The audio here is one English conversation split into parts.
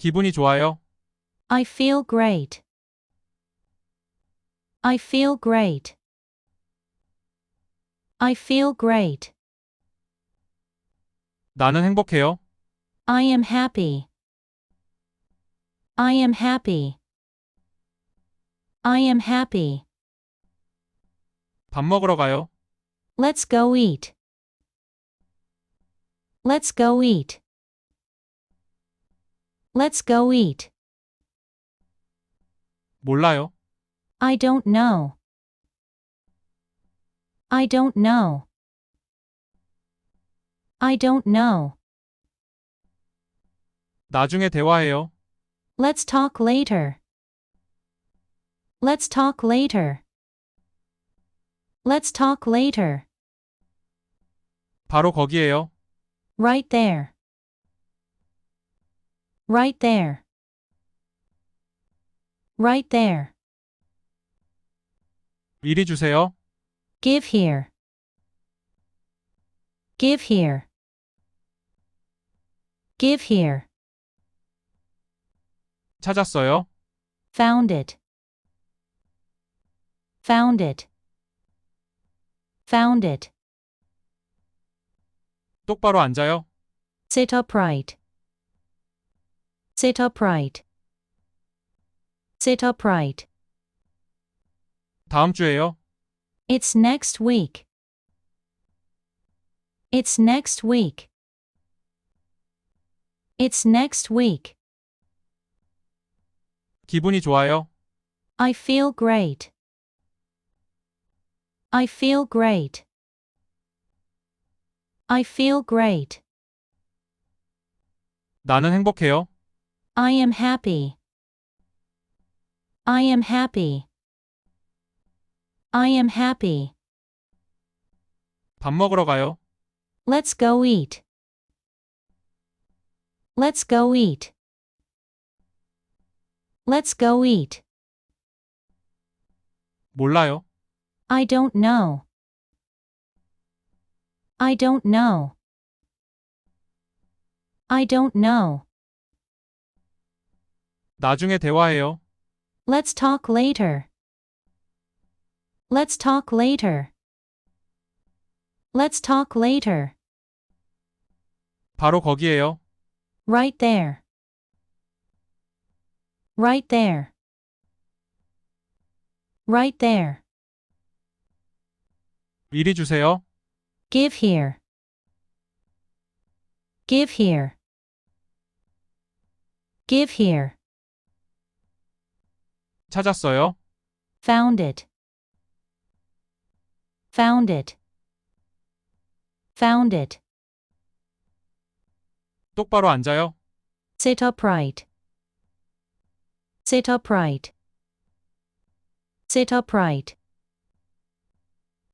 기분이 좋아요. I feel great. I feel great. I feel great. 나는 행복해요. I am happy. I am happy. I am happy. 밥 먹으러 가요. Let's go eat. Let's go eat. Let's go eat. 몰라요. I don't know. I don't know. I don't know. 나중에 대화해요. Let's talk later. Let's talk later. Let's talk later. 바로 거기에요. Right there. Right there. Right there. 이리 주세요. Give here. Give here. Give here. 찾았어요. Found it. Found it. Found it. 똑바로 앉아요. Sit upright. Sit upright. Sit upright. 다음 주에요. It's next week. It's next week. It's next week. 기분이 좋아요. I feel great. I feel great. I feel great. 나는 행복해요. I am happy. I am happy. I am happy. 밥 먹으러 가요. Let's go eat. Let's go eat. Let's go eat. 몰라요. I don't know. I don't know. I don't know. 나중에 대화해요. Let's talk later. Let's talk later. Let's talk later. 바로 거기에요. Right there. Right there. Right there. 이리 주세요. Give here. Give here. Give here. 찾았어요. Found it. Found it. Found it. 똑바로 앉아요. Sit upright. Sit upright. Sit upright.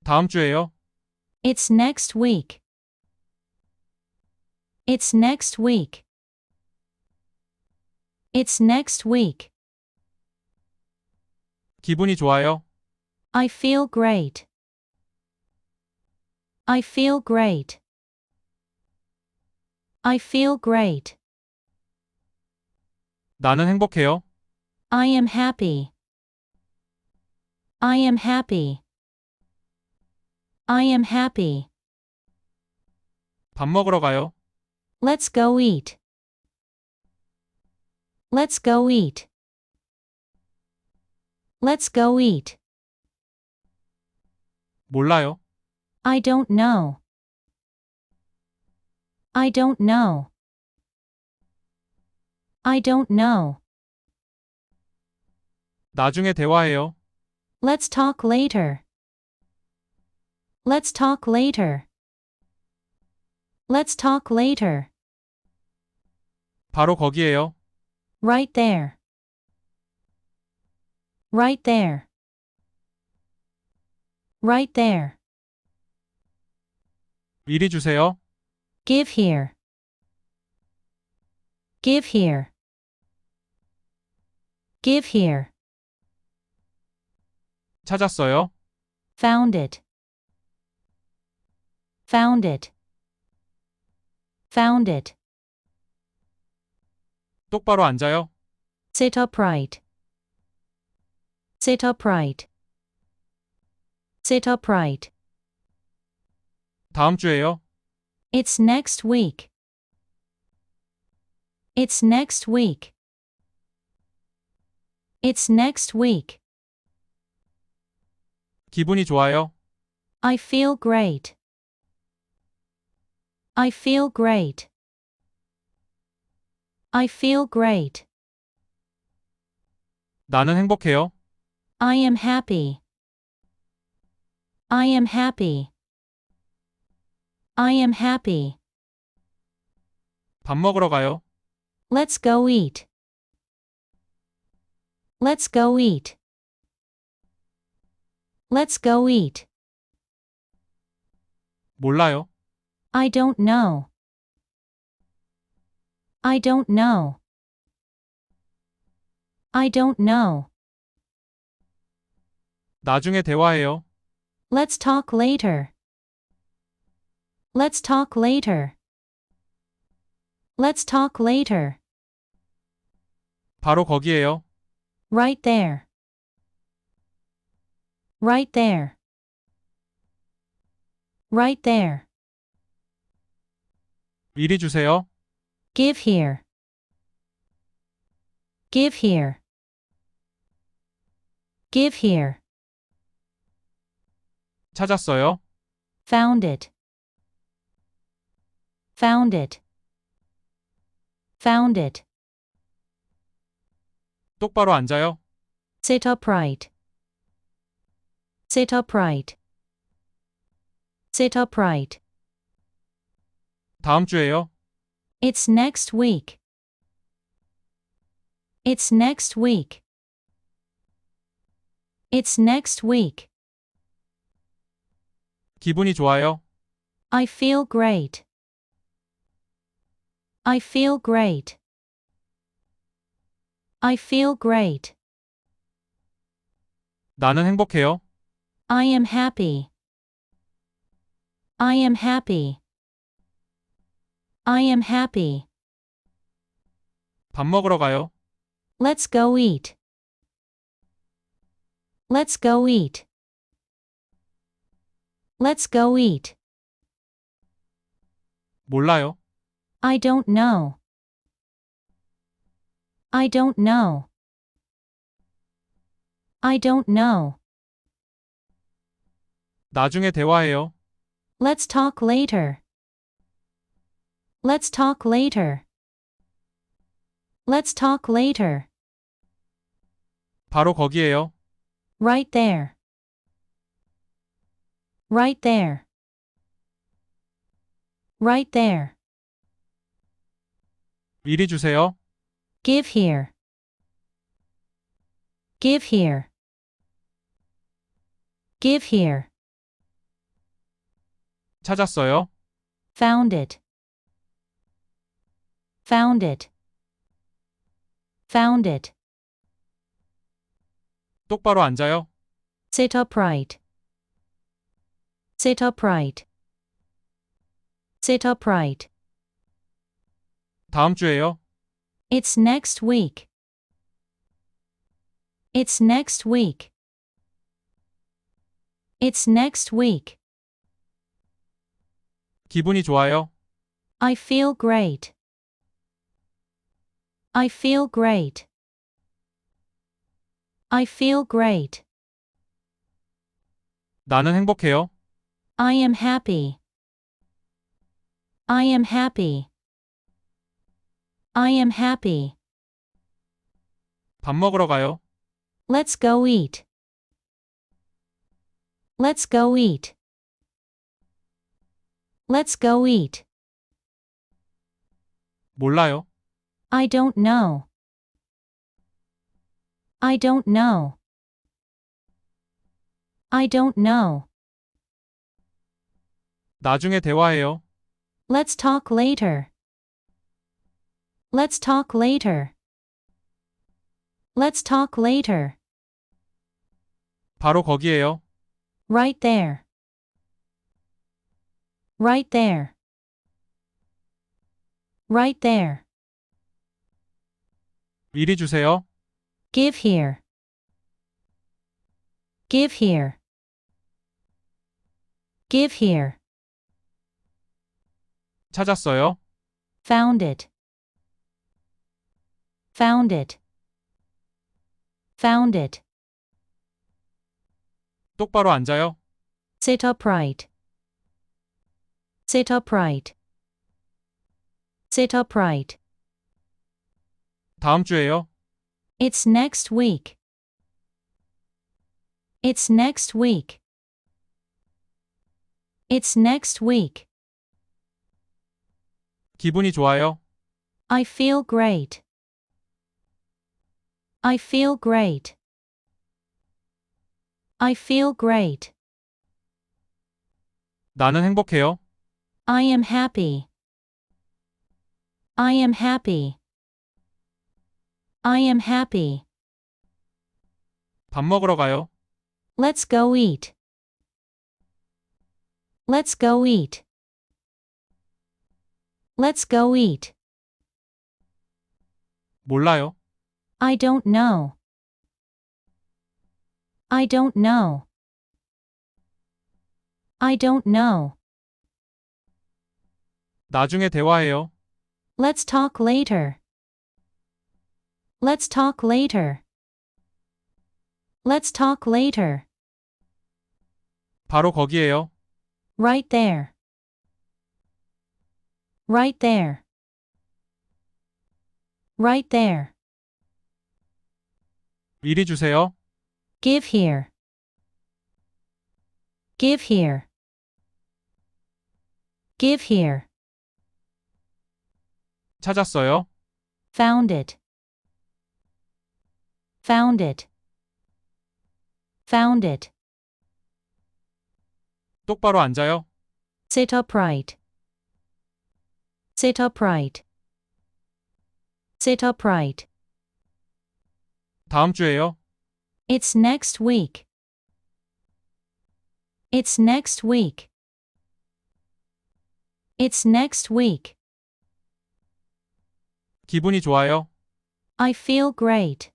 다음 주에요. It's next week. It's next week. It's next week. 기분이 좋아요. I feel great. I feel great. I feel great. 나는 행복해요. I am happy. I am happy. I am happy. 밥 먹으러 가요. Let's go eat. Let's go eat. Let's go eat. 몰라요. I don't know. I don't know. I don't know. 나중에 대화해요. Let's talk later. Let's talk later. Let's talk later. 바로 거기에요. Right there. Right there. Right there. 이리 주세요. Give here. Give here. Give here. 찾았어요. Found it. Found it. Found it. 똑바로 앉아요. Sit upright. Sit upright. Sit upright. 다음 주에요. It's next week. It's next week. It's next week. 기분이 좋아요. I feel great. I feel great. I feel great. 나는 행복해요. I am happy. I am happy. I am happy. 밥 먹으러 가요. Let's go eat. Let's go eat. Let's go eat. 몰라요. I don't know. I don't know. I don't know. 나중에 대화해요. Let's talk later. Let's talk later. Let's talk later. 바로 거기에요. Right there. Right there. Right there. 이리 주세요. Give here. Give here. Give here. 찾았어요. Found it. Found it. Found it. 똑바로 앉아요. Sit upright. Sit upright. Sit upright. 다음 주에요. It's next week. It's next week. It's next week. 기분이 좋아요. I feel great. I feel great. I feel great. 나는 행복해요. I am happy. I am happy. I am happy. 밥 먹으러 가요. Let's go eat. Let's go eat. Let's go eat. 몰라요. I don't know. I don't know. I don't know. 나중에 대화해요. Let's talk later. Let's talk later. Let's talk later. 바로 거기에요. Right there. Right there. Right there. 이리 주세요. Give here. Give here. Give here. 찾았어요. Found it. Found it. Found it. 똑바로 앉아요. Sit upright. Sit upright. Sit upright. 다음 주에요. It's next week. It's next week. It's next week. 기분이 좋아요. I feel great. I feel great. I feel great. 나는 행복해요. I am happy. I am happy. I am happy. 밥 먹으러 가요. Let's go eat. Let's go eat. Let's go eat. 몰라요. I don't know. I don't know. I don't know. 나중에 대화해요. Let's talk later. Let's talk later. Let's talk later. 바로 거기에요. Right there. Right there. Right there. 이리 주세요. Give here. Give here. Give here. 찾았어요. Found it. Found it. Found it. 똑바로 앉아요. Sit upright. Sit upright. Sit upright. 다음 주에요. It's next week. It's next week. It's next week. 기분이 좋아요. I feel great. I feel great. I feel great. 나는 행복해요. I am happy. I am happy. I am happy. 밥 먹으러 가요. Let's go eat. Let's go eat. Let's go eat. 몰라요. I don't know. I don't know. I don't know. 나중에 대화해요. Let's talk later. Let's talk later. Let's talk later. 바로 거기에요. Right there. Right there. Right there. 이리 주세요. Give here. Give here. Give here. 찾았어요. Found it. Found it. Found it. 똑바로 앉아요. Sit upright. Sit upright. Sit upright. 다음 주에요. It's next week. It's next week. It's next week. 기분이 좋아요. I feel great.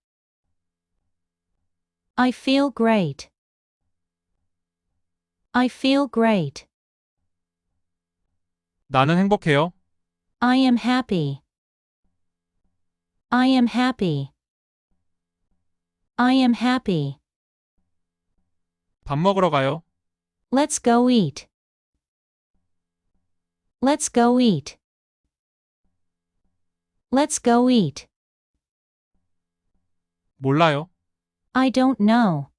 I feel great. I feel great. 나는 행복해요. I am happy. I am happy. I am happy. 밥 먹으러 가요. Let's go eat. Let's go eat. Let's go eat. 몰라요. I don't know.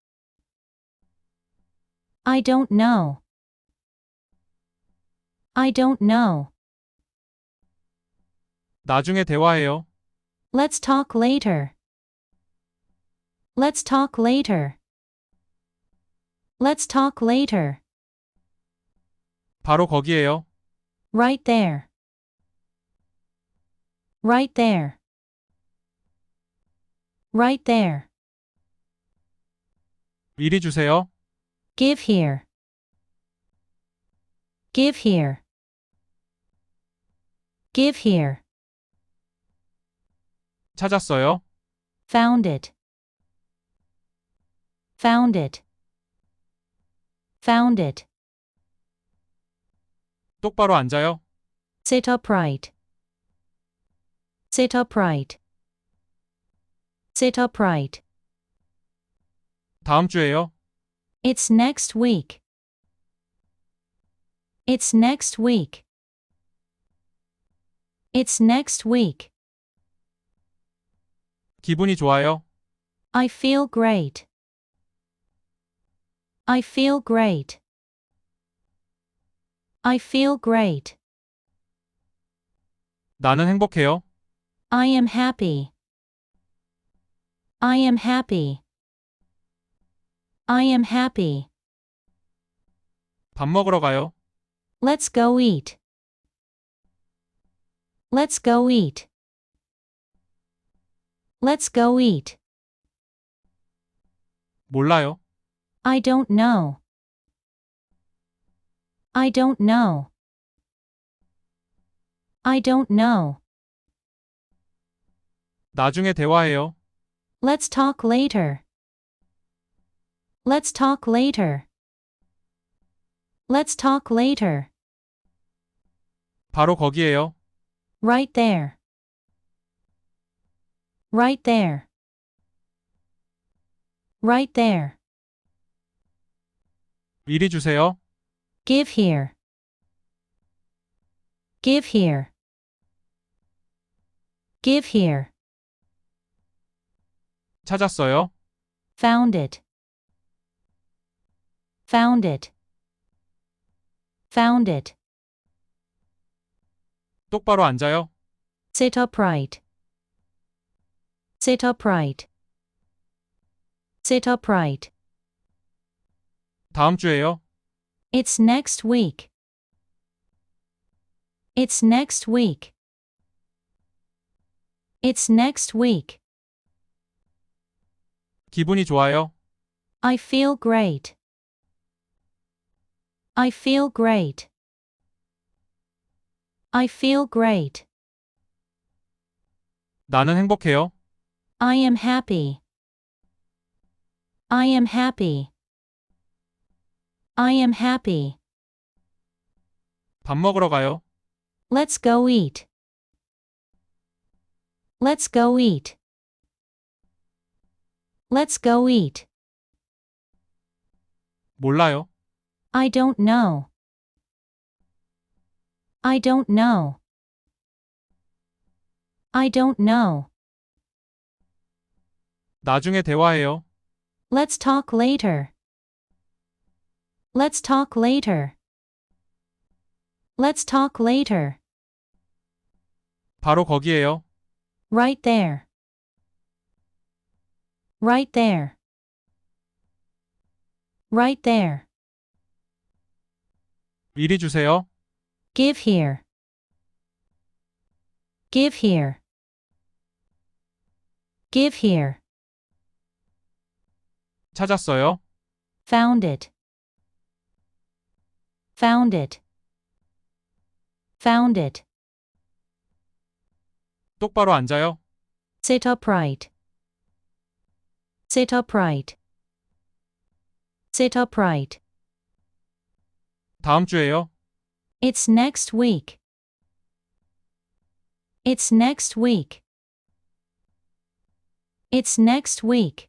I don't know. I don't know. 나중에 대화해요. Let's talk later. Let's talk later. Let's talk later. 바로 거기에요. Right there. Right there. Right there. 이리 주세요. Give here. Give here. Give here. 찾았어요. Found it. Found it. Found it. 똑바로 앉아요. Sit upright. Sit upright. Sit upright. 다음 주에요. It's next week. It's next week. It's next week. 기분이 좋아요. I feel great. I feel great. I feel great. 나는 행복해요. I am happy. I am happy. I am happy. 밥 먹으러 가요. Let's go eat. Let's go eat. Let's go eat. 몰라요. I don't know. I don't know. I don't know. 나중에 대화해요. Let's talk later. Let's talk later. Let's talk later. 바로 거기에요. Right there. Right there. Right there. 이리 주세요. Give here. Give here. Give here. 찾았어요. Found it. Found it. Found it. 똑바로 앉아요. Sit upright. Sit upright. Sit upright. 다음 주에요. It's next week. It's next week. It's next week. 기분이 좋아요. I feel great. I feel great. I feel great. 나는 행복해요. I am happy. I am happy. I am happy. 밥 먹으러 가요. Let's go eat. Let's go eat. Let's go eat. 몰라요. I don't know. I don't know. I don't know. 나중에 대화해요. Let's talk later. Let's talk later. Let's talk later. 바로 거기에요. Right there. Right there. Right there. 이리 주세요. Give here. Give here. Give here. 찾았어요. Found it. Found it. Found it. 똑바로 앉아요. Sit upright. Sit upright. Sit upright. 다음 주에요. It's next week. It's next week. It's next week.